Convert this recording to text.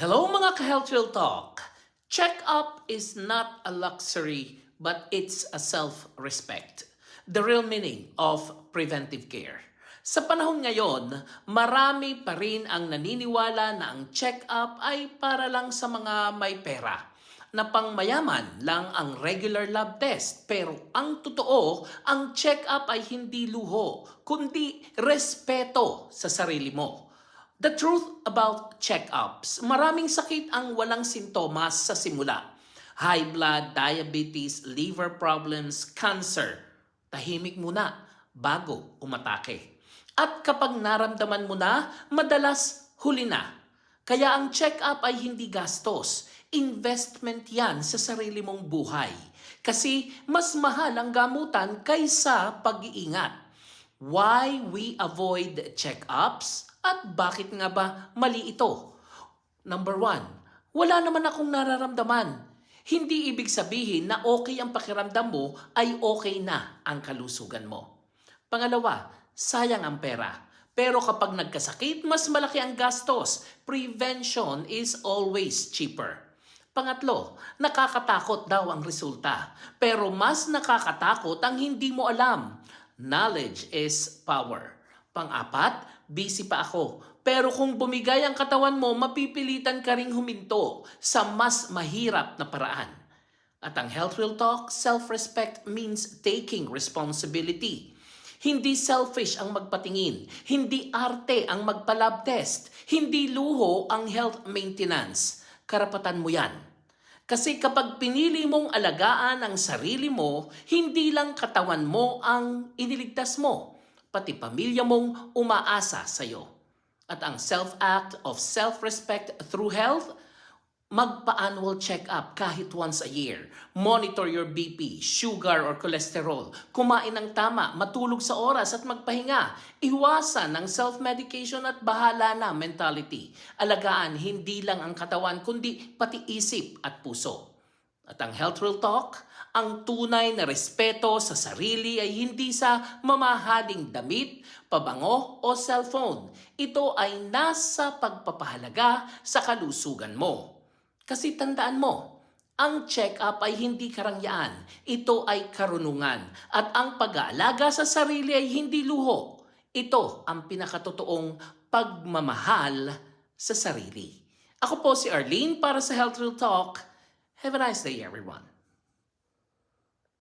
Hello mga ka-Healthful Talk! Check-up is not a luxury but it's a self-respect. The real meaning of preventive care. Sa panahon ngayon, marami pa rin ang naniniwala na ang check-up ay para lang sa mga may pera na pangmayaman lang ang regular lab test. Pero ang totoo, ang check-up ay hindi luho, kundi respeto sa sarili mo. The truth about check-ups, maraming sakit ang walang sintomas sa simula. High blood, diabetes, liver problems, cancer. Tahimik muna bago umatake. At kapag naramdaman mo na, madalas huli na. Kaya ang check-up ay hindi gastos. Investment yan sa sarili mong buhay. Kasi mas mahal ang gamutan kaysa pag-iingat. Why we avoid check-ups at bakit nga ba mali ito? Number one, wala naman akong nararamdaman. Hindi ibig sabihin na okay ang pakiramdam mo ay okay na ang kalusugan mo. Pangalawa, sayang ang pera. Pero kapag nagkasakit, mas malaki ang gastos. Prevention is always cheaper. Pangatlo, nakakatakot daw ang resulta. Pero mas nakakatakot ang hindi mo alam. Knowledge is power. Pang-apat, busy pa ako. Pero kung bumigay ang katawan mo, mapipilitan ka ring huminto sa mas mahirap na paraan. At ang Health Real Talk, self-respect means taking responsibility. Hindi selfish ang magpatingin, hindi arte ang magpa-lab test, hindi luho ang health maintenance. Karapatan mo yan. Kasi kapag pinili mong alagaan ang sarili mo, hindi lang katawan mo ang iniligtas mo, pati pamilya mong umaasa sa iyo. At ang self-act of self-respect through health, magpa-annual check-up kahit once a year. Monitor your BP, sugar or cholesterol. Kumain ng tama, matulog sa oras at magpahinga. Iwasan ng self-medication at bahala na mentality. Alagaan hindi lang ang katawan kundi pati isip at puso. At ang Health Real Talk, ang tunay na respeto sa sarili ay hindi sa mamahading damit, pabango o cellphone. Ito ay nasa pagpapahalaga sa kalusugan mo. Kasi tandaan mo, ang check-up ay hindi karangyaan. Ito ay karunungan. At ang pag-aalaga sa sarili ay hindi luho. Ito ang pinakatotoong pagmamahal sa sarili. Ako po si Arlene para sa Health Real Talk. Have a nice day everyone.